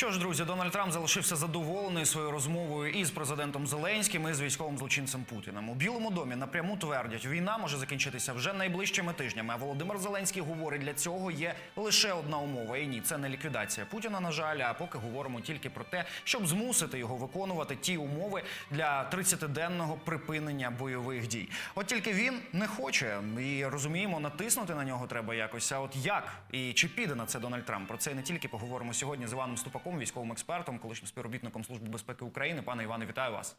Що ж, друзі, Дональд Трамп залишився задоволений своєю розмовою із президентом Зеленським і з військовим злочинцем Путіним. У Білому домі напряму твердять, війна може закінчитися вже найближчими тижнями. А Володимир Зеленський говорить, для цього є лише одна умова. І ні, це не ліквідація Путіна. На жаль, а поки говоримо тільки про те, щоб змусити його виконувати ті умови для 30-денного припинення бойових дій. От тільки він не хоче і розуміємо, натиснути на нього треба якось. А от як і чи піде на це Дональд Трамп? Про це не тільки поговоримо сьогодні з Іваном Ступаком, військовим експертом, колишнім співробітником Служби безпеки України. Пане Іване, вітаю вас.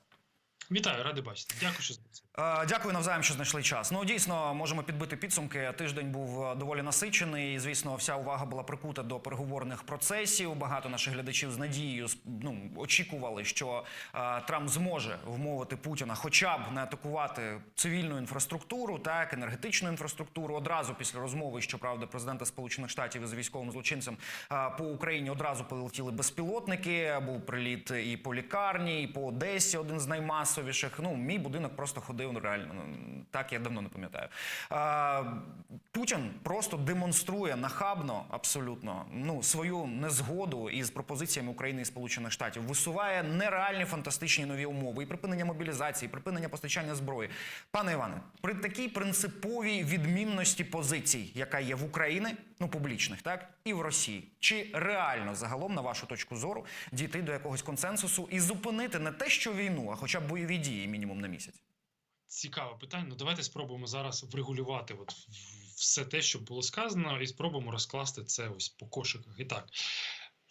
Вітаю, радий бачити. Дякую, що це. Дякую навзаєм, що знайшли час. Ну дійсно можемо підбити підсумки. Тиждень був е, доволі насичений. Звісно, вся увага була прикута до переговорних процесів. Багато наших глядачів з надією ну, очікували, що е, Трамп зможе вмовити Путіна, хоча б не атакувати цивільну інфраструктуру, так енергетичну інфраструктуру. Одразу після розмови, щоправда, президента Сполучених Штатів із військовим злочинцем е, по Україні одразу полетіли безпілотники. Був приліт і по лікарні, і по Одесі, один з наймасовіших. Ну, мій будинок просто ходив реально. ну, Так я давно не пам'ятаю. Путін просто демонструє нахабно абсолютно ну свою незгоду із пропозиціями України і Сполучених Штатів. Висуває нереальні фантастичні нові умови і припинення мобілізації, і припинення постачання зброї. Пане Іване, при такій принциповій відмінності позицій, яка є в Україні, ну публічних, так і в Росії, чи реально загалом, на вашу точку зору, дійти до якогось консенсусу і зупинити не те, що війну, а хоча б бойові дії мінімум на місяць? Цікаве питання. Ну давайте спробуємо зараз врегулювати от все те, що було сказано, і спробуємо розкласти це ось по кошиках. І так.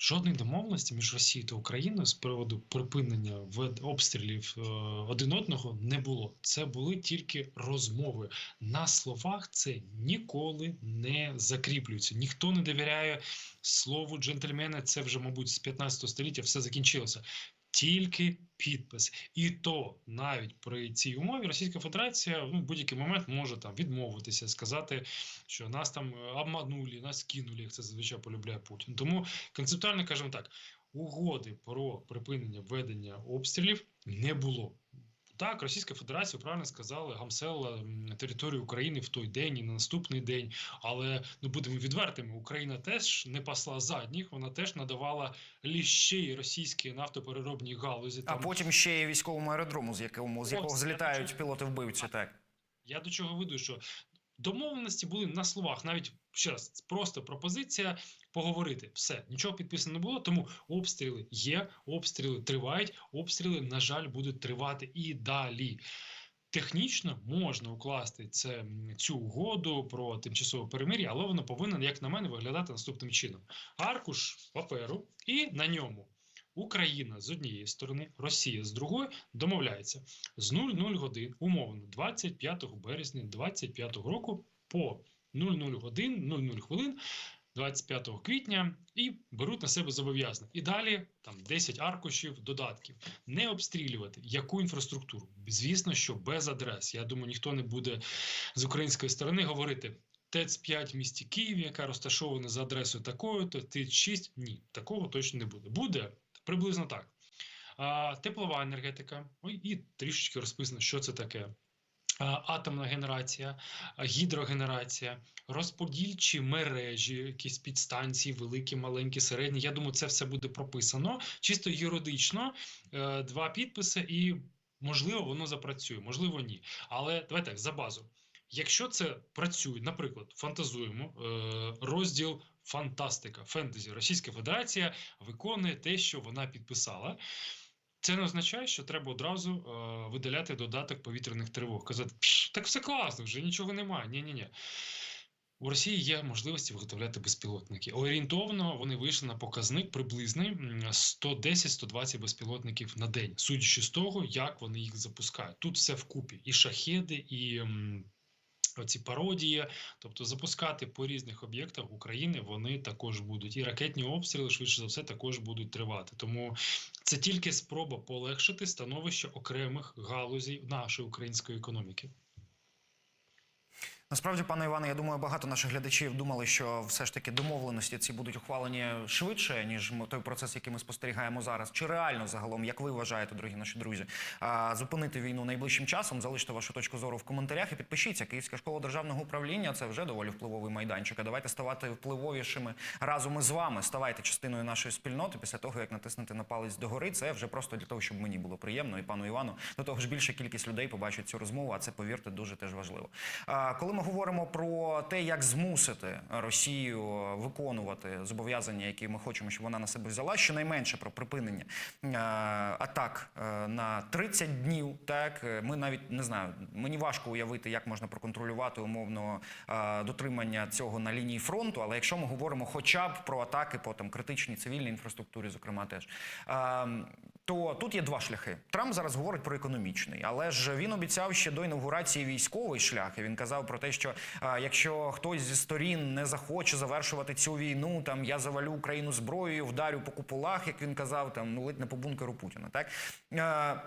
Жодної домовленості між Росією та Україною з приводу припинення обстрілів е, один одного не було. Це були тільки розмови. На словах це ніколи не закріплюється. Ніхто не довіряє слову джентльмена. Це вже, мабуть, з 15 століття все закінчилося. Тільки підпис, і то навіть при цій умові Російська Федерація ну, в будь-який момент може там відмовитися, сказати, що нас там е, обманули, нас кинули, як це зазвичай полюбляє Путін. Тому концептуально кажемо так: угоди про припинення ведення обстрілів не було. Так, Російська Федерація правильно сказали, гамселила м, територію України в той день і на наступний день. Але ну будемо відвертими, Україна теж не пасла задніх, вона теж надавала ліщей російській нафтопереробній галузі. А потім ще й військовому аеродрому, з якого з якого злітають пілоти вбивці. Так Я до чого веду, що домовленості були на словах, навіть ще раз, просто пропозиція поговорити. Все, нічого підписано не було, тому обстріли є, обстріли тривають, обстріли, на жаль, будуть тривати і далі. Технічно можна укласти це, цю угоду про тимчасове перемир'я, але воно повинно, як на мене, виглядати наступним чином: аркуш паперу, і на ньому Україна з однієї сторони, Росія з другої домовляється з 00 годин, умовно, 25 березня 25 року по 00 годин, 00 хвилин. 25 квітня і беруть на себе зобов'язання. І далі там 10 аркушів додатків. Не обстрілювати яку інфраструктуру? Звісно, що без адрес. Я думаю, ніхто не буде з української сторони говорити. ТЕЦ-5 в місті Києві, яка розташована за адресою такою, то ТЕЦ-6. Ні, такого точно не буде. Буде приблизно так. А, теплова енергетика, і трішечки розписано, що це таке. А, Атомна генерація, гідрогенерація, розподільчі мережі, якісь підстанції, великі, маленькі, середні. Я думаю, це все буде прописано чисто юридично. е, Два підписи, і можливо, воно запрацює, можливо, ні. Але давайте так, за базу. Якщо це працює, наприклад, фантазуємо е, розділ фантастика, фентезі, Російська Федерація виконує те, що вона підписала. Це не означає, що треба одразу е, видаляти додаток повітряних тривог. Казати, «Пш, так все класно, вже нічого немає. Ні, ні, ні. У Росії є можливості виготовляти безпілотники. Орієнтовно вони вийшли на показник приблизний м, 110-120 безпілотників на день, судячи з того, як вони їх запускають. Тут все вкупі: і шахеди, і м, оці пародії. Тобто запускати по різних об'єктах України вони також будуть. І ракетні обстріли, швидше за все, також будуть тривати. Тому це тільки спроба полегшити становище окремих галузей нашої української економіки. Насправді, пане Іване, я думаю, багато наших глядачів думали, що все ж таки домовленості ці будуть ухвалені швидше, ніж той процес, який ми спостерігаємо зараз. Чи реально загалом, як ви вважаєте, дорогі наші друзі, зупинити війну найближчим часом? Залиште вашу точку зору в коментарях і підпишіться. Київська школа державного управління це вже доволі впливовий майданчик. А давайте ставати впливовішими разом із вами. Ставайте частиною нашої спільноти після того, як натиснути на палець догори. Це вже просто для того, щоб мені було приємно і пану Івану. До того ж, більша кількість людей побачить цю розмову, а це повірте дуже теж важливо. Коли ми говоримо про те, як змусити Росію виконувати зобов'язання, які ми хочемо, щоб вона на себе взяла, щонайменше про припинення е, атак е, на 30 днів. Так ми навіть не знаю, мені важко уявити, як можна проконтролювати умовно е, дотримання цього на лінії фронту. Але якщо ми говоримо хоча б про атаки по там критичній цивільній інфраструктурі, зокрема теж. то тут є два шляхи. Трамп зараз говорить про економічний, але ж він обіцяв ще до інаугурації військовий шлях. І він казав про те, що а, якщо хтось зі сторін не захоче завершувати цю війну, там я завалю Україну зброєю, вдарю по куполах, як він казав, там ледь не по бункеру Путіна. Так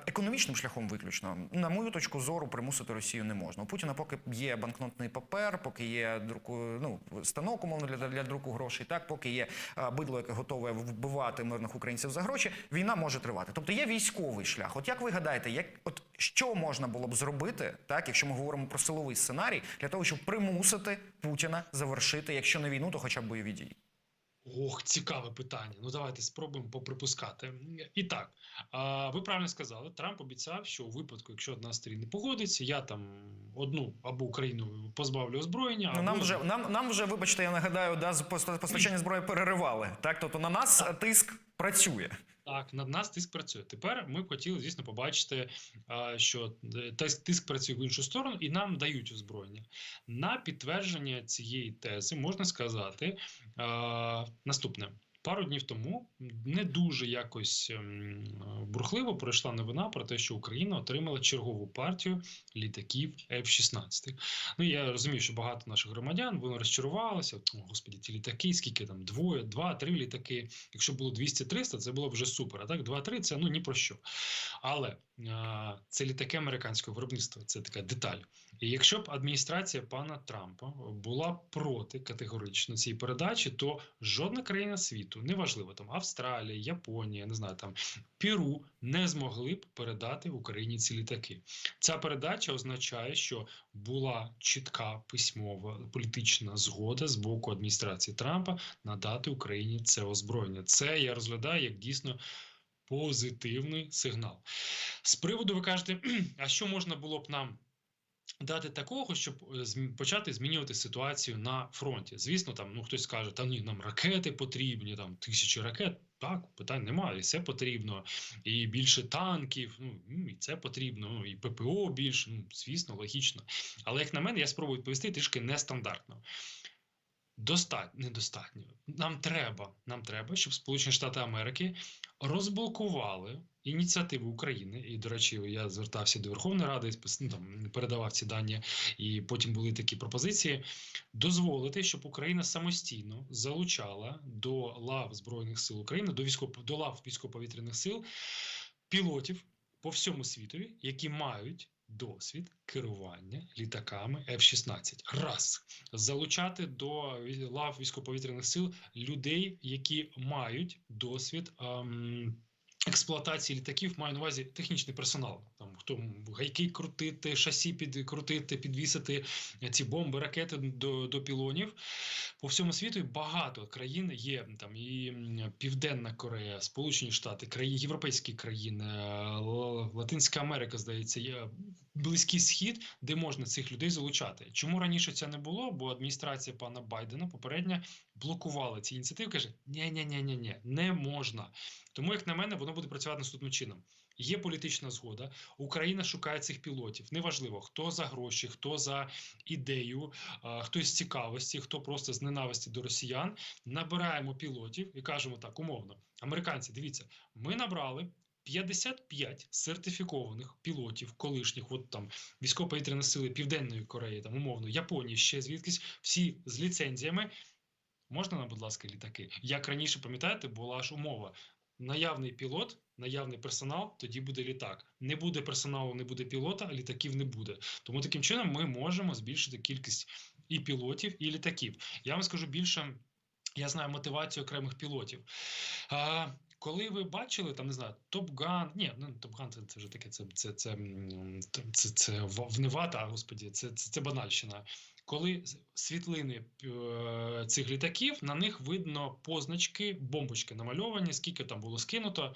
економічним шляхом виключно, на мою точку зору, примусити Росію не можна. У Путіна поки є банкнотний папер, поки є друку, ну станок умовно для, для друку грошей, так поки є бидло, яке готове вбивати мирних українців за гроші, війна може тривати. Тобто є військовий шлях. От як ви гадаєте, як от що можна було б зробити, так якщо ми говоримо про силовий сценарій, для щоб примусити Путіна завершити, якщо не війну, то хоча б бойові дії? Ох, цікаве питання. Ну давайте спробуємо поприпускати. І так, ви правильно сказали, Трамп обіцяв, що у випадку, якщо одна з сторін не погодиться, я там одну або Україну позбавлю озброєння. Ну нам вже нам, нам вже, вибачте, я нагадаю, да, постачання зброї переривали. Так, тобто на нас тиск працює. Так, над нас тиск працює. Тепер ми б хотіли, звісно, побачити, що е, тиск, працює в іншу сторону, і нам дають озброєння. На підтвердження цієї тези можна сказати наступне. Пару днів тому не дуже якось ем, бурхливо пройшла новина про те, що Україна отримала чергову партію літаків F-16. Ну я розумію, що багато наших громадян вони розчарувалися. О, господі, ці літаки, скільки там двоє, два, три літаки. Якщо було 200-300, це було вже супер. А так 2-3 це ну ні про що. Але а, це літаки американського виробництва, це така деталь. І якщо б адміністрація пана Трампа була проти категорично цієї передачі, то жодна країна світу, неважливо там Австралія, Японія, не знаю, там Піру, не змогли б передати Україні ці літаки. Ця передача означає, що була чітка письмова політична згода з боку адміністрації Трампа надати Україні це озброєння. Це я розглядаю як дійсно позитивний сигнал. З приводу ви кажете, а що можна було б нам дати такого, щоб е, почати змінювати ситуацію на фронті? Звісно, там ну хтось каже, та ні, нам ракети потрібні, там тисячі ракет. Так, питань немає, і все потрібно, і більше танків, ну і це потрібно, і ППО більше, ну звісно, логічно. Але як на мене, я спробую відповісти трішки нестандартно. Достатньо, недостатньо. Нам треба, нам треба, щоб Сполучені Штати Америки розблокували ініціативу України. І, до речі, я звертався до Верховної Ради, ну, там, передавав ці дані, і потім були такі пропозиції. Дозволити, щоб Україна самостійно залучала до лав Збройних сил України, до військово до лав військово-повітряних сил пілотів по всьому світові, які мають досвід керування літаками F-16. Раз залучати до лав військово-повітряних сил людей, які мають досвід. ем, Експлуатації літаків маю на увазі технічний персонал. Там хто гайки крутити, шасі підкрутити, підвісити ці бомби, ракети до, до пілонів. По всьому світу багато країн є там і Південна Корея, Сполучені Штати, країни, європейські країни, е, Латинська Америка, здається, є Близький Схід, де можна цих людей залучати. Чому раніше це не було? Бо адміністрація пана Байдена попередня блокувала ці ініціативи. каже: ні ні ні ні не можна. Тому, як на мене, воно буде працювати наступним чином. Є політична згода. Україна шукає цих пілотів. Неважливо, хто за гроші, хто за ідею, хто з цікавості, хто просто з ненависті до росіян. Набираємо пілотів і кажемо так, умовно. Американці, дивіться, ми набрали. 55 сертифікованих пілотів, колишніх, от там військово-повітряні сили Південної Кореї, там умовно Японії, ще звідкись, всі з ліцензіями. Можна нам, будь ласка, літаки? Як раніше пам'ятаєте, була ж умова. наявний пілот, наявний персонал, тоді буде літак. Не буде персоналу, не буде пілота, а літаків не буде. Тому таким чином ми можемо збільшити кількість і пілотів, і літаків. Я вам скажу більше. Я знаю мотивацію окремих пілотів. А, коли ви бачили там, не знаю, Топ Ган, ні, ну Топ Ган це, це вже таке, це, це, це, м, це, це, це в- вневата, господі, це, це, це банальщина. Коли світлини е, цих літаків, на них видно позначки, бомбочки намальовані, скільки там було скинуто.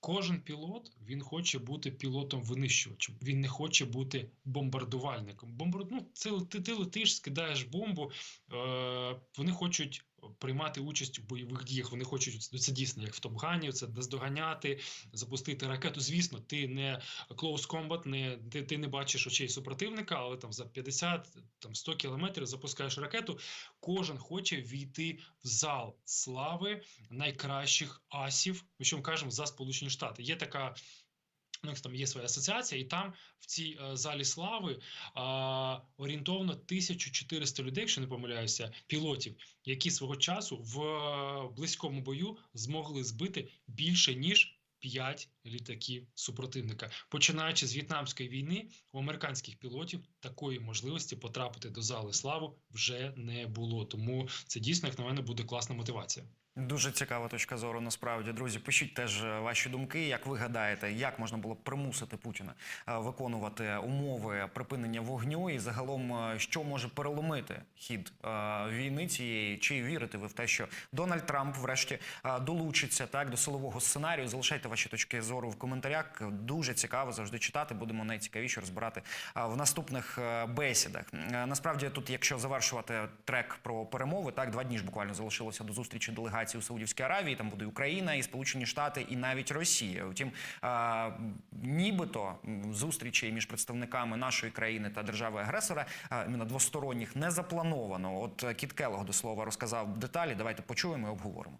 Кожен пілот він хоче бути пілотом винищувачем. Він не хоче бути бомбардувальником. Бомбар... ну, це ти, ти летиш, скидаєш бомбу. Е, вони хочуть приймати участь у бойових діях. Вони хочуть ну, це дійсно, як в Топгані, це наздоганяти, запустити ракету. Звісно, ти не close combat, не ти, ти не бачиш очей супротивника, але там за 50 там 100 кілометрів запускаєш ракету. Кожен хоче війти в зал слави найкращих асів. Ми що кажемо за Сполучені Штати. Є така. Ну, там є своя асоціація, і там в цій е, залі слави а, орієнтовно 1400 людей, якщо не помиляюся, пілотів, які свого часу в е, близькому бою змогли збити більше ніж 5 літаків супротивника. Починаючи з в'єтнамської війни, у американських пілотів такої можливості потрапити до зали слави вже не було. Тому це дійсно, як на мене, буде класна мотивація. Дуже цікава точка зору. Насправді, друзі, пишіть теж е, ваші думки. Як ви гадаєте, як можна було примусити Путіна е, виконувати умови припинення вогню, і загалом, е, що може переломити хід війни цієї? Чи вірите ви в те, що Дональд Трамп, врешті, долучиться так до силового сценарію? Залишайте ваші точки зору в коментарях. Дуже цікаво завжди читати. Будемо найцікавіше розбирати в наступних бесідах. Насправді, тут, якщо завершувати трек про перемови, так два дні ж буквально залишилося до зустрічі делегації у Саудівській Аравії. Там буде Україна, і Сполучені Штати, і навіть Росія. Втім, е, нібито м, зустрічей між представниками нашої країни та держави-агресора іменно двосторонніх не заплановано. От е, Кіт Келлог, до слова розказав деталі. Давайте почуємо і обговоримо.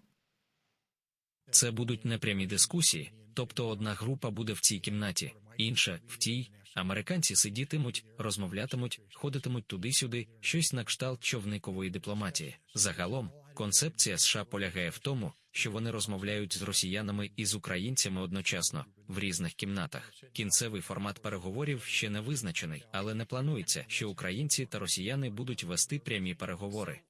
Це будуть непрямі дискусії, тобто одна група буде в цій кімнаті, інша в тій. Американці сидітимуть, розмовлятимуть, ходитимуть туди-сюди, щось на кшталт човникової дипломатії. Загалом, концепція США полягає в тому, що вони розмовляють з росіянами і з українцями одночасно в різних кімнатах. Кінцевий формат переговорів ще не визначений, але не планується, що українці та росіяни будуть вести прямі переговори.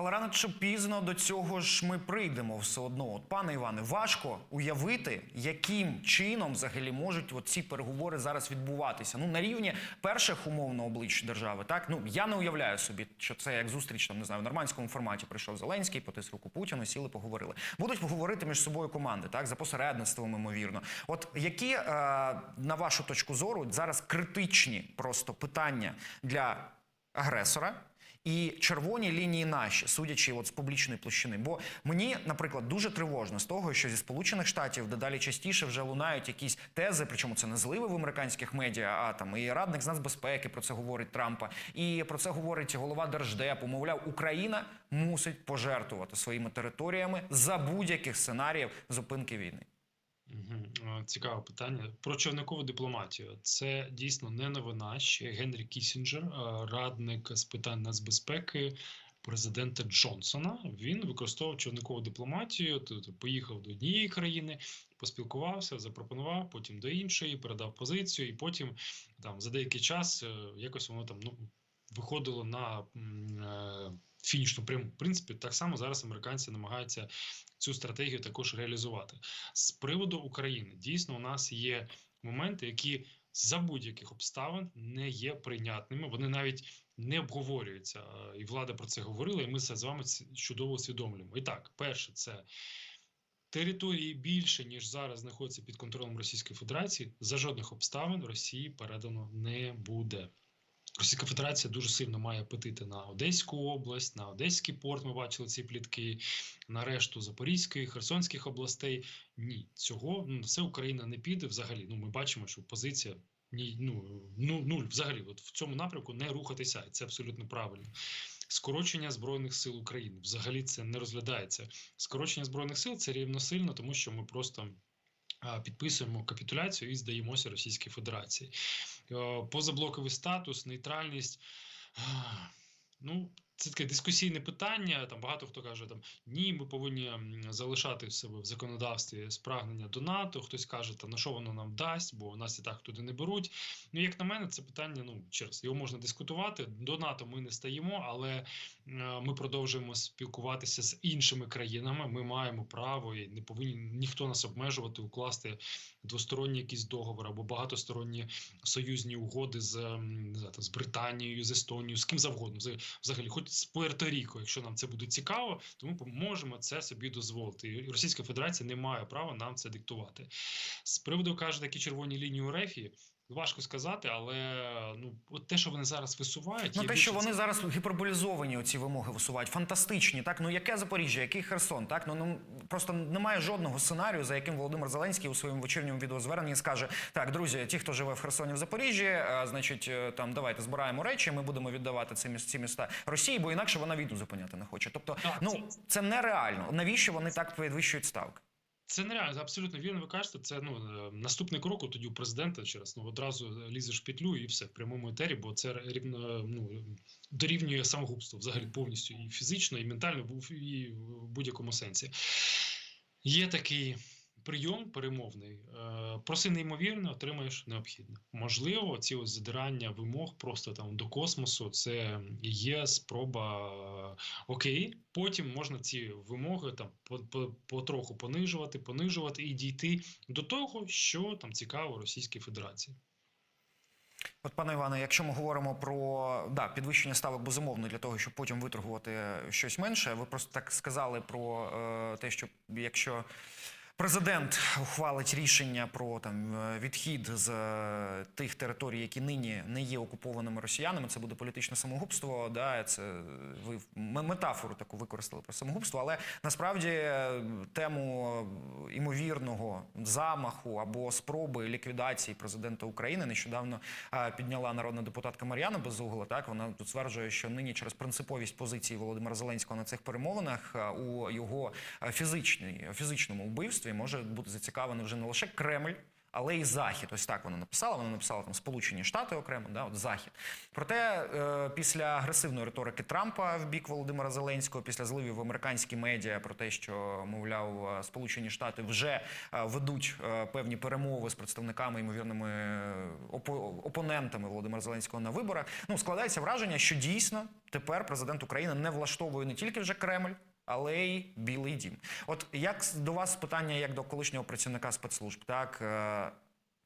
Але рано чи пізно до цього ж ми прийдемо все одно. От, пане Іване, важко уявити, яким чином взагалі можуть ці переговори зараз відбуватися. Ну на рівні перших умовно облич держави. Так ну я не уявляю собі, що це як зустріч там не знаю в нормандському форматі. Прийшов Зеленський, потис руку Путіну, сіли, поговорили. Будуть поговорити між собою команди, так за посередництвом, ймовірно. От які е, на вашу точку зору зараз критичні просто питання для агресора? І червоні лінії наші, судячи от з публічної площини. Бо мені, наприклад, дуже тривожно з того, що зі сполучених штатів дедалі частіше вже лунають якісь тези, причому це не зливи в американських медіа, а там і радник з нацбезпеки про це говорить Трампа, і про це говорить голова держдепу. Мовляв, Україна мусить пожертвувати своїми територіями за будь-яких сценаріїв зупинки війни. Цікаве питання про човникову дипломатію. Це дійсно не новина. Ще Генрі Кісінджер, радник з питань нацбезпеки президента Джонсона. Він використовував човникову дипломатію. Тобто поїхав до однієї країни, поспілкувався, запропонував, потім до іншої, передав позицію, і потім там за деякий час е, якось воно там ну виходило на е, фінішну пряму. В принципі, так само зараз американці намагаються цю стратегію також реалізувати. З приводу України дійсно у нас є моменти, які за будь-яких обставин не є прийнятними. Вони навіть не обговорюються. І влада про це говорила, і ми це з вами чудово усвідомлюємо. І так, перше, це території більше, ніж зараз знаходяться під контролем Російської Федерації. За жодних обставин Росії передано не буде. Російська Федерація дуже сильно має апетити на Одеську область, на Одеський порт. Ми бачили ці плітки, на решту Запорізької, Херсонських областей. Ні, цього ну, все Україна не піде взагалі. Ну, ми бачимо, що позиція ні, ну, ну, нуль взагалі. От в цьому напрямку не рухатися, і це абсолютно правильно. Скорочення збройних сил України взагалі це не розглядається. Скорочення збройних сил це рівносильно, тому що ми просто підписуємо капітуляцію і здаємося Російській Федерації. Е, Позаблоковий статус, нейтральність. Ну, це таке дискусійне питання. Там багато хто каже, там ні, ми повинні залишати в себе в законодавстві спрагнення до НАТО. Хтось каже, та на що воно нам дасть, бо нас і так туди не беруть. Ну, як на мене, це питання. Ну через його можна дискутувати. До НАТО ми не стаємо, але е, ми продовжуємо спілкуватися з іншими країнами. Ми маємо право і не повинні ніхто нас обмежувати, укласти двосторонній якийсь договор або багатосторонні союзні угоди з, з Британією, з Естонією, з ким завгодно. Взаг- Взагалі, хоч з Пуерто-Ріко, якщо нам це буде цікаво, то ми можемо це собі дозволити. І Російська Федерація не має права нам це диктувати. З приводу каже, такі червоні лінії у Рефі. Важко сказати, але ну от те, що вони зараз висувають, Ну, те, що вони зараз гіперболізовані оці вимоги висувають, фантастичні. Так, ну яке Запоріжжя, який Херсон? Так, ну, ну просто немає жодного сценарію, за яким Володимир Зеленський у своєму вечірньому відеозверненні скаже: так, друзі, ті, хто живе в Херсоні в Запоріжжі, е, значить, е, там давайте збираємо речі, ми будемо віддавати ці ці міста Росії, бо інакше вона війну зупиняти не хоче. Тобто, Так, ну це- це нереально. Навіщо вони так підвищують ставки? Це нереально, абсолютно вірно. Ви кажете, це ну е, наступний крок тоді у президента через ну одразу лізеш в петлю і все в прямому етері, бо це рівно ну дорівнює самогубство взагалі повністю і фізично, і ментально, і в будь-якому сенсі. Є такий прийом перемовний. Е, проси неймовірне, отримаєш необхідне. Можливо, ці ось задирання вимог просто там до космосу. Це є спроба е, окей. Потім можна ці вимоги там по- по- потроху понижувати, понижувати і дійти до того, що там цікаво Російській Федерації. От, пане Іване, якщо ми говоримо про да, підвищення ставок безумовно для того, щоб потім виторгувати щось менше, ви просто так сказали про е, те, що якщо президент ухвалить рішення про там е, відхід з е, тих територій, які нині не є окупованими росіянами, це буде політичне самогубство. Да, це е, ви метафору таку використали про самогубство, але насправді тему імовірного замаху або спроби ліквідації президента України нещодавно підняла народна депутатка Мар'яна Безугла. Так вона тут стверджує, що нині через принциповість позиції Володимира Зеленського на цих перемовинах у його фізичній фізичному вбивстві може бути зацікавлений вже не лише Кремль. Але і захід, ось так вона написала. Вона написала там Сполучені Штати окремо, да, от захід. Проте е, після агресивної риторики Трампа в бік Володимира Зеленського, після зливів в американські медіа про те, що мовляв е, Сполучені Штати вже е, ведуть е, певні перемови з представниками ймовірними опо- опонентами Володимира Зеленського на виборах. Ну складається враження, що дійсно тепер президент України не влаштовує не тільки вже Кремль. Але й Білий Дім. От як до вас питання, як до колишнього працівника спецслужб, так е,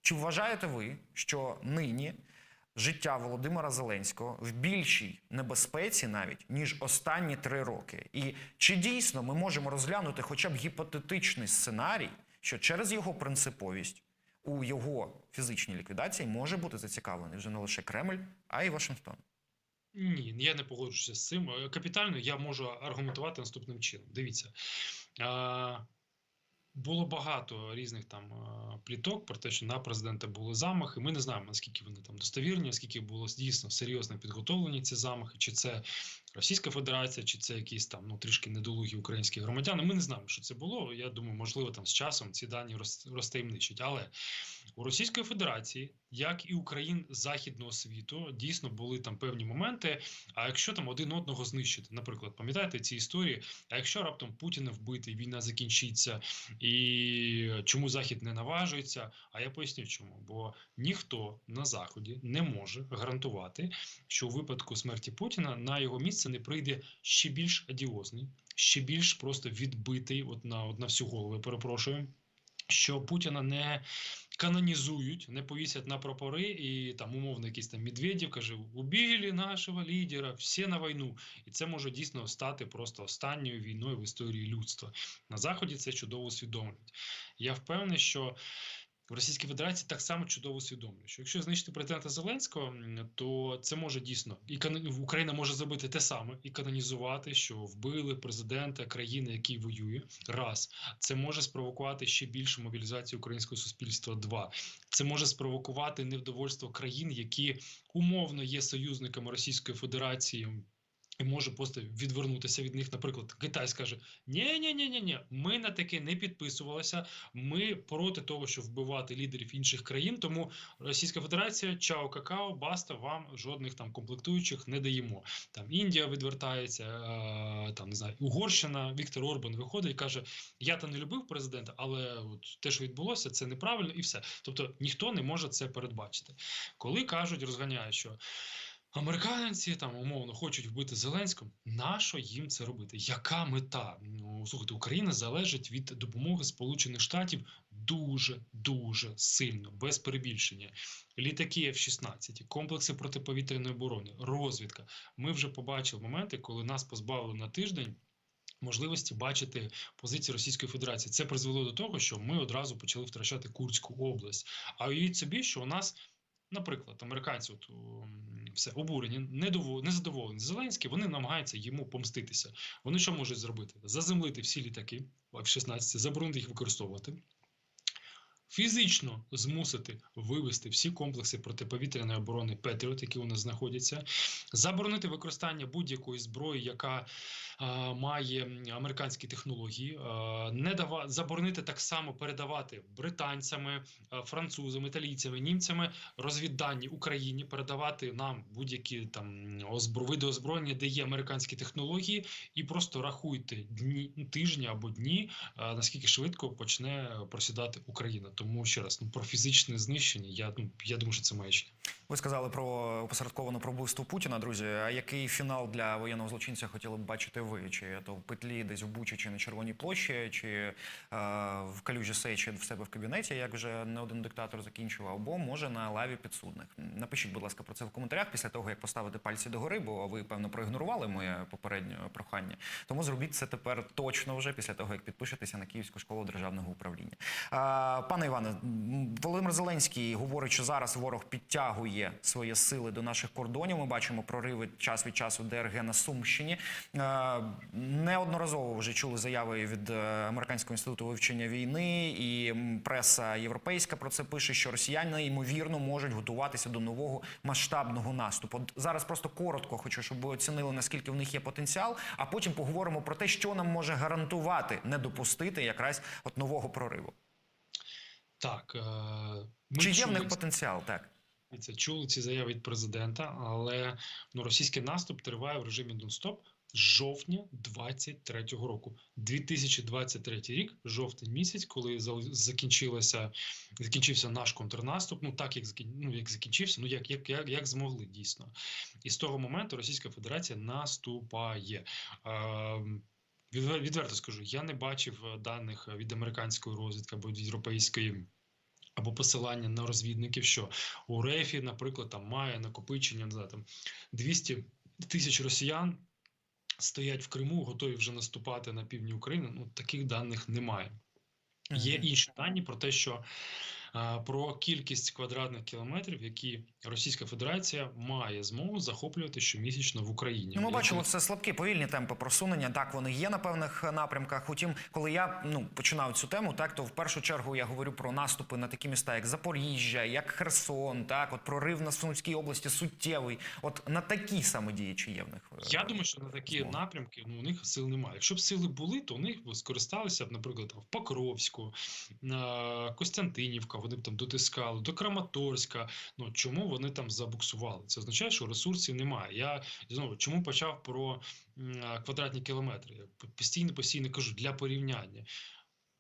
чи вважаєте ви, що нині життя Володимира Зеленського в більшій небезпеці навіть ніж останні три роки? І чи дійсно ми можемо розглянути хоча б гіпотетичний сценарій, що через його принциповість у його фізичній ліквідації може бути зацікавлений вже не лише Кремль, а й Вашингтон? Ні, я не погоджуся з цим. Е, Капітально я можу аргументувати наступним чином. Дивіться. Було багато різних там е, пліток про те, що на президента були замахи. Ми не знаємо, наскільки вони там достовірні, наскільки було дійсно серйозно підготовлені ці замахи, чи це Російська Федерація, чи це якісь там ну трішки недолугі українські громадяни. Ми не знаємо, що це було. Я думаю, можливо, там з часом ці дані роз- розтаємничать. Але у Російської Федерації, як і у країн західного світу, дійсно були там певні моменти. А якщо там один одного знищити, наприклад, пам'ятаєте ці історії? А якщо раптом Путіна вбити, війна закінчиться, і чому Захід не наважується? А я поясню, чому. Бо ніхто на заході не може гарантувати, що у випадку смерті Путіна на його місце не прийде ще більш адіозний, ще більш просто відбитий, от на, от на всю голову, перепрошую. Що Путіна не канонізують, не повісять на прапори, і там умовно якийсь там Медведєв каже: убили нашого лідера, всі на війну. І це може дійсно стати просто останньою війною в історії людства. На заході це чудово усвідомлюють. Я впевнений, що в Російській Федерації так само чудово усвідомлює, що якщо знищити президента Зеленського, то це може дійсно і Україна може зробити те саме і канонізувати, що вбили президента країни, який воює. Раз це може спровокувати ще більшу мобілізацію українського суспільства. Два це може спровокувати невдовольство країн, які умовно є союзниками Російської Федерації. І може просто відвернутися від них. Наприклад, Китай скаже: ні ні ні ні ні ми на таке не підписувалися. Ми проти того, щоб вбивати лідерів інших країн. Тому Російська Федерація, чао, какао, баста, вам жодних там комплектуючих не даємо. Там Індія відвертається, е, там не знаю, Угорщина, Віктор Орбан виходить і каже: Я то не любив президента, але от те, що відбулося, це неправильно, і все. Тобто ніхто не може це передбачити. Коли кажуть, розганяють, що. Американці там умовно хочуть вбити Зеленського. Нащо їм це робити? Яка мета? Ну слухайте, Україна залежить від допомоги Сполучених Штатів дуже дуже сильно, без перебільшення. Літаки F-16, комплекси протиповітряної оборони, розвідка. Ми вже побачили моменти, коли нас позбавили на тиждень. Можливості бачити позиції Російської Федерації це призвело до того, що ми одразу почали втрачати Курську область. А уявіть собі, що у нас Наприклад, американці от, все обурені, незадоволені Зеленський, вони намагаються йому помститися. Вони що можуть зробити? Заземлити всі літаки F-16, заборонити їх використовувати, фізично змусити вивести всі комплекси протиповітряної оборони Петріот, які у нас знаходяться, заборонити використання будь-якої зброї, яка а, має американські технології, а, не дава заборонити так само передавати британцями, а, французами, італійцями, німцями розвіддані Україні, передавати нам будь-які там озбро... види озброєння, де є американські технології, і просто рахуйте дні тижні або дні, а, наскільки швидко почне просідати Україна. Тому ще раз ну про фізичне знищення. Я ну я думаю, що це маячня. Ви сказали про опосередковано про вбивство Путіна, друзі. А який фінал для воєнного злочинця хотіли б бачити ви? Чи то в петлі десь в Бучі, чи на Червоній площі, чи е, в калюжі сечі в себе в кабінеті, як вже не один диктатор закінчував, або може на лаві підсудних? Напишіть, будь ласка, про це в коментарях після того, як поставите пальці догори, бо ви певно проігнорували моє попереднє прохання. Тому зробіть це тепер точно вже після того, як підпишетеся на Київську школу державного управління. А, пане Іване, Володимир Зеленський говорить, що зараз ворог підтягує свої сили до наших кордонів. Ми бачимо прориви час від часу ДРГ на Сумщині. Е, Неодноразово вже чули заяви від е, Американського інституту вивчення війни, і преса європейська про це пише, що росіяни ймовірно можуть готуватися до нового масштабного наступу. От зараз просто коротко хочу, щоб ви оцінили наскільки в них є потенціал, а потім поговоримо про те, що нам може гарантувати не допустити якраз от нового прориву. Так е, ми Чи є в них потенціал? Так. Це чули ці заяви від президента, але ну, російський наступ триває в режимі нон-стоп з жовтня 23-го року. 2023 рік, жовтень місяць, коли за- закінчилося, закінчився наш контрнаступ. Ну так як ну, як закінчився, ну як, як, як, як змогли дійсно. І з того моменту Російська Федерація наступає. Відверто скажу, я не бачив даних від американської розвідки або від європейської. Або посилання на розвідників, що у РЕФі, наприклад, там має накопичення не там 200 тисяч росіян стоять в Криму, готові вже наступати на півдні України. Ну таких даних немає. Є інші дані про те, що про кількість квадратних кілометрів, які Російська Федерація має змогу захоплювати щомісячно в Україні. Ну, ми тут- це слабкі, повільні темпи просунення. Так, вони є на певних напрямках. Утім, коли я ну починав цю тему, так то в першу чергу я говорю про наступи на такі міста, як Запоріжжя, як Херсон, так от прорив на Сумській області суттєвий. От на такі саме дії чи є в них. е, Я думаю, що на такі змога? напрямки ну, у них сил немає. Якщо б сили були, то у них скористалися б, наприклад, в Покровську, Костянтинівка, вони б там дотискали, до Краматорська. Ну чому вони там забуксували? Це означає, що ресурсів немає. Я знову чому почав про квадратні кілометри? Я постійно постійно кажу для порівняння.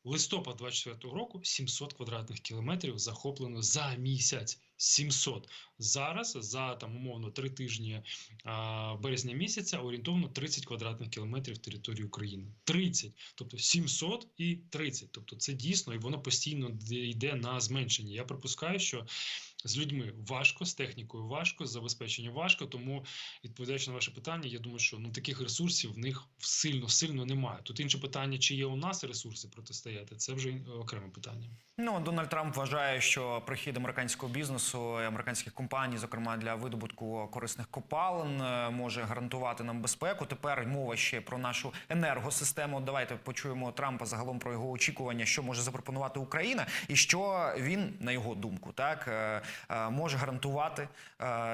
Листопад 24 року 700 квадратних кілометрів захоплено за місяць. 700. Зараз за там умовно три тижні а, березня місяця орієнтовно 30 квадратних кілометрів території України. 30. Тобто 700 і 30. Тобто це дійсно і воно постійно йде на зменшення. Я припускаю, що з людьми важко, з технікою важко, з забезпеченням важко. Тому, відповідаючи на ваше питання, я думаю, що ну таких ресурсів в них сильно сильно немає. Тут інше питання, чи є у нас ресурси протистояти, це вже е, окреме питання. Ну, Дональд Трамп вважає, що прихід американського бізнесу бізнесу американських компаній, зокрема для видобутку корисних копалин, е, може гарантувати нам безпеку. Тепер мова ще про нашу енергосистему. Давайте почуємо Трампа загалом про його очікування, що може запропонувати Україна, і що він, на його думку, так е, е, може гарантувати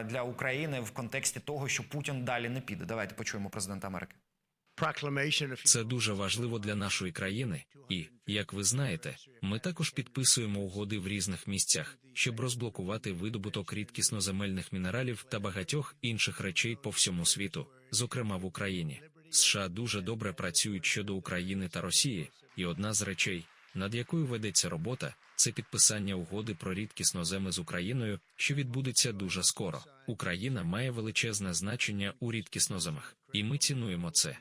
для України в контексті того, що Путін далі не піде. Давайте почуємо президента Америки. Це дуже важливо для нашої країни, і як ви знаєте, ми також підписуємо угоди в різних місцях, щоб розблокувати видобуток рідкісноземельних мінералів та багатьох інших речей по всьому світу, зокрема в Україні. США дуже добре працюють щодо України та Росії, і одна з речей, над якою ведеться робота, це підписання угоди про рідкісноземи з Україною, що відбудеться дуже скоро. Україна має величезне значення у рідкісноземах, і ми цінуємо це.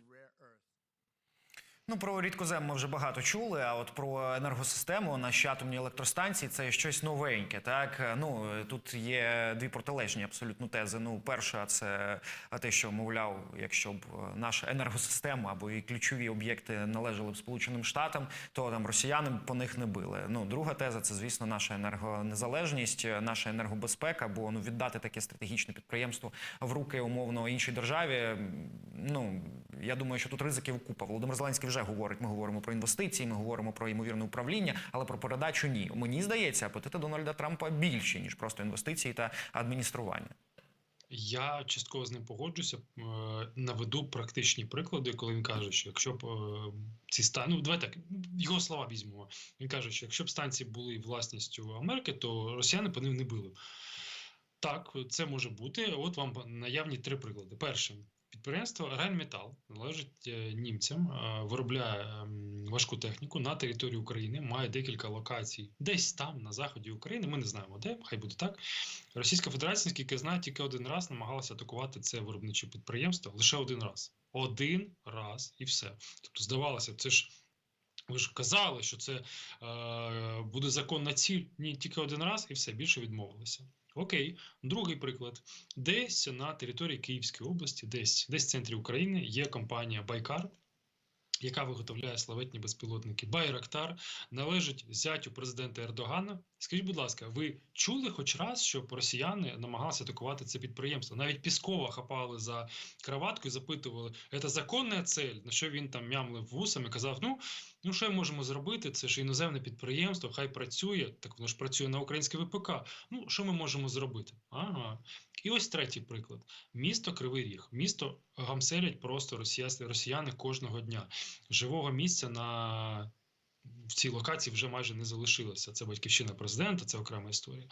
Ну про рідкозем ми вже багато чули. А от про енергосистему наші атомні електростанції це щось новеньке. Так ну тут є дві протилежні абсолютно тези. Ну, перша це те, що мовляв, якщо б наша енергосистема або і ключові об'єкти належали б Сполученим Штатам, то там росіяни б по них не били. Ну друга теза це звісно наша енергонезалежність, наша енергобезпека. Бо ну віддати таке стратегічне підприємство в руки умовно іншій державі. Ну я думаю, що тут ризиків купа. Володимир Зеленський вже говорить. Ми говоримо про інвестиції, ми говоримо про ймовірне управління, але про передачу ні. Мені здається, апетити Дональда Трампа більші ніж просто інвестиції та адміністрування. Я частково з ним погоджуся. Е, Наведу практичні приклади, коли він каже, що якщо б е, ці станції, ну давай так, його слова візьмемо. Він каже, що якщо б станції були власністю Америки, то росіяни по ним не били. Так, це може бути. От вам наявні три приклади. Перше, підприємство Райнметал належить е, німцям, е, виробляє ем, важку техніку на території України, має декілька локацій, десь там, на заході України. Ми не знаємо де, хай буде так. Російська Федерація, наскільки я знаю, тільки один раз намагалася атакувати це виробниче підприємство лише один раз. Один раз і все. Тобто, здавалося, це ж. Ви ж казали, що це е, буде законна ціль. Ні, тільки один раз і все більше відмовилися. Окей, другий приклад. Десь на території Київської області, десь десь в центрі України є компанія Байкар, яка виготовляє славетні безпілотники. Байрактар належить зятю президента Ердогана. Скажіть, будь ласка, ви чули хоч раз, щоб росіяни намагалися атакувати це підприємство? Навіть Піскова хапали за краватку і запитували, це законна цель? На що він там мямлив вусами, казав: ну, ну що можемо зробити? Це ж іноземне підприємство, хай працює. Так воно ж працює на українське ВПК. Ну, що ми можемо зробити? Ага. І ось третій приклад: місто Кривий Ріг. Місто гамселять просто росіяни, росіяни кожного дня. Живого місця на в цій локації вже майже не залишилося. Це батьківщина президента, це окрема історія.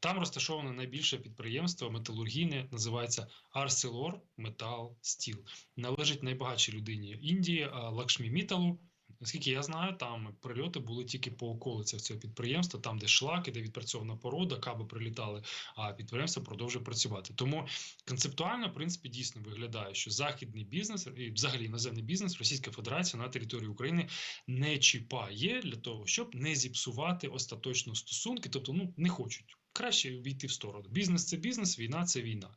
Там розташоване найбільше підприємство металургійне, називається Арселор Метал Стіл. Належить найбагатшій людині Індії Лакшмі Міталу. Наскільки я знаю, там прильоти були тільки по околицях цього підприємства, там, де шлаки, де відпрацьована порода, каби прилітали, а підприємство продовжує працювати. Тому концептуально, в принципі, дійсно виглядає, що західний бізнес і взагалі іноземний бізнес Російська Федерація на території України не чіпає для того, щоб не зіпсувати остаточно стосунки, тобто ну не хочуть краще війти в сторону. Бізнес це бізнес, війна це війна.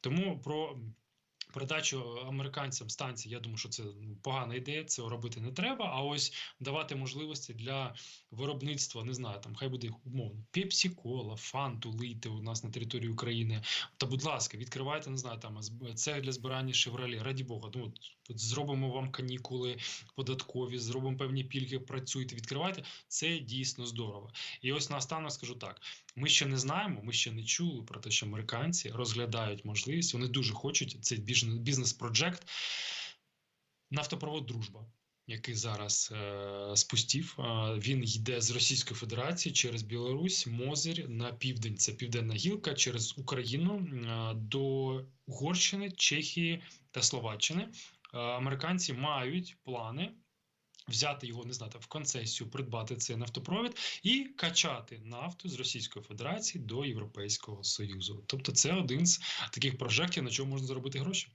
Тому про передачу американцям станцій, я думаю, що це ну, погана ідея, цього робити не треба. А ось давати можливості для виробництва, не знаю, там хай буде умовно пепсі кола, фанту лийте у нас на території України. Та, будь ласка, відкривайте, не знаю, там це для збирання шевролі. Раді Бога, ну от зробимо вам канікули податкові, зробимо певні пільги, працюйте, відкривайте. Це дійсно здорово. І ось наостанок скажу так: ми ще не знаємо, ми ще не чули про те, що американці розглядають можливість. Вони дуже хочуть цей бізнес-проджект нафтопровод Дружба. Який зараз е, спустів, е, він йде з Російської Федерації через Білорусь, Мозир на південь. Це південна гілка через Україну е, до Угорщини, Чехії та Словаччини. Е, американці мають плани взяти його, не знати, в концесію, придбати цей нафтопровід і качати нафту з Російської Федерації до Європейського Союзу. Тобто, це один з таких прожектів, на чому можна заробити гроші.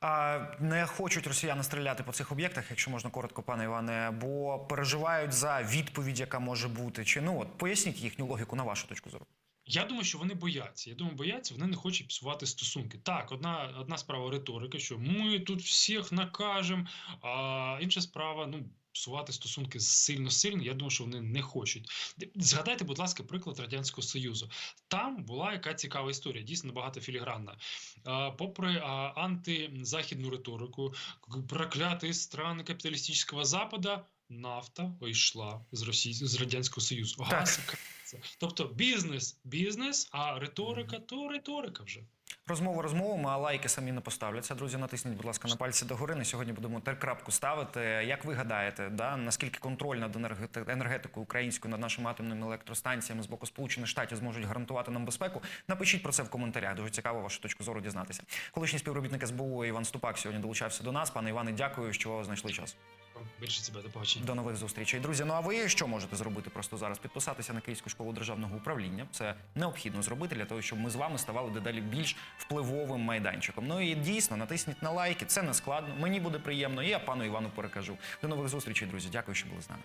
А не хочуть росіяни стріляти по цих об'єктах, якщо можна коротко, пане Іване, бо переживають за відповідь, яка може бути. Чи ну от поясніть їхню логіку на вашу точку зору? Я думаю, що вони бояться. Я думаю, бояться, вони не хочуть псувати стосунки. Так, одна, одна справа риторика, що ми тут всіх накажемо, а інша справа, ну. Псувати стосунки сильно сильно, я думаю, що вони не хочуть. Згадайте, будь ласка, приклад Радянського Союзу. Там була яка цікава історія, дійсно багато філігранна. Попри антизахідну риторику, проклятої страни капіталістичного Запада, нафта йшла з Росії з Радянського Союзу. Газ, це. Тобто бізнес, бізнес, а риторика то риторика вже. Розмови розмовами, а лайки самі не поставляться. Друзі, натисніть, будь ласка, на пальці догори. На сьогодні будемо теркрапку ставити. Як ви гадаєте, да, наскільки контроль над енергетикою українською, над нашими атомними електростанціями з боку Сполучених Штатів зможуть гарантувати нам безпеку? Напишіть про це в коментарях. Дуже цікаво вашу точку зору дізнатися. Колишній співробітник СБУ Іван Ступак сьогодні долучався до нас. Пане Іване, дякую, що знайшли час. Більше себе до побачення. До нових зустрічей, друзі. Ну а ви що можете зробити просто зараз? Підписатися на Київську школу державного управління. Це необхідно зробити для того, щоб ми з вами ставали дедалі більш впливовим майданчиком. Ну і дійсно натисніть на лайки. Це не складно. Мені буде приємно. І я пану Івану перекажу. До нових зустрічей, друзі. Дякую, що були з нами.